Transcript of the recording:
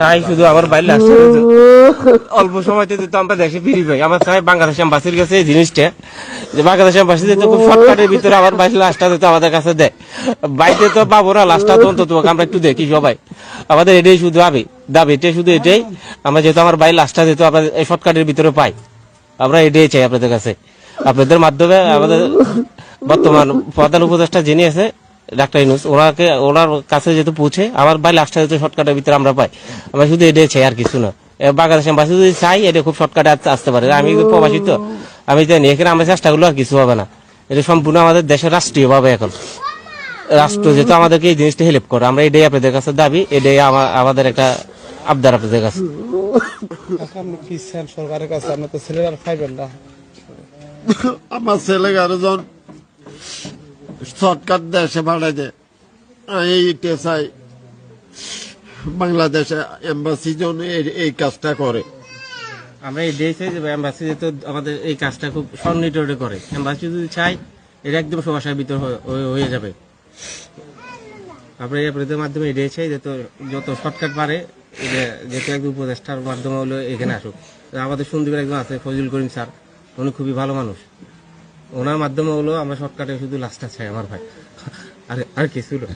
তাই শুধু আমার বাইরে আসছে। অল্প সময়তে তো আমরা দেশে ফিরি পাই আমার চাই বাংলাদেশ এম্বাসির কাছে এই জিনিসটা যে বাংলাদেশ এম্বাসি তো খুব শর্টকাটের ভিতরে আমার বাইরে লাশটা তো আমাদের কাছে দেয়। বাইরে তো পাবো না লাশটা তো অন্তত আমরা একটু দেখি সবাই। আমাদের এটাই শুধু আবি দাবি এটাই শুধু এটাই আমরা যেহেতু আমার বাইরে লাশটা যেহেতু আমরা এই শর্টকাটের ভিতরে পাই আমরা এটাই চাই আপনাদের কাছে। আপনাদের মাধ্যমে আমাদের বর্তমান প্রধান উপদেষ্টা যিনি আছে ডাক্তার ইনুস ওনাকে ওনার কাছে যেহেতু পৌঁছে আমার ভাই লাস্টটা যেহেতু শর্টকাটের ভিতরে আমরা পাই। আমরা শুধু এটাই চাই আর কিছু না। এ বাংলাদেশ এম্বাসি যদি চাই এটা খুব শর্টকাটে আসতে পারে। আমি প্রবাসী তো। আমি জানি এখানে আমার চেষ্টা করলে আর কিছু হবে না। এটা সম্পূর্ণ আমাদের দেশের রাষ্ট্রীয় ভাবে এখন। রাষ্ট্র যেহেতু আমাদেরকে এই জিনিসটা হেল্প করে। আমরা এটাই আপনাদের কাছে দাবি এটাই আমাদের একটা আবদার আপনাদের কাছে। সরকারের কাছে? আপনি তো ছেলেরা আর না। আমার ছেলে শর্টকাট দেশে ভাড়াই দেয়। এইটা চাই বাংলাদেশে এম্বাসি জন এই- এই কাজটা করে। আমরা চাই যে এম্বাসি যেহেতু আমাদের এই কাজটা খুব সন্নিট করে। এম্বাসি যদি চাই এটা একদম সমস্যার ভিতর হয়ে- যাবে। এই আপনাদের মাধ্যমে এটাই চাই যত যত শর্টকাট পারে যেহেতু একদম উপদেষ্টার মাধ্যমে হলো এখানে আসুক। আমাদের সন্দীপের একজন আছে ফজল করিম স্যার। উনি খুবই ভালো মানুষ। ওনার মাধ্যমে হলো আমরা শর্টকাটে শুধু লাস্টটা চাই আমার ভাই। আর আর কিছু না।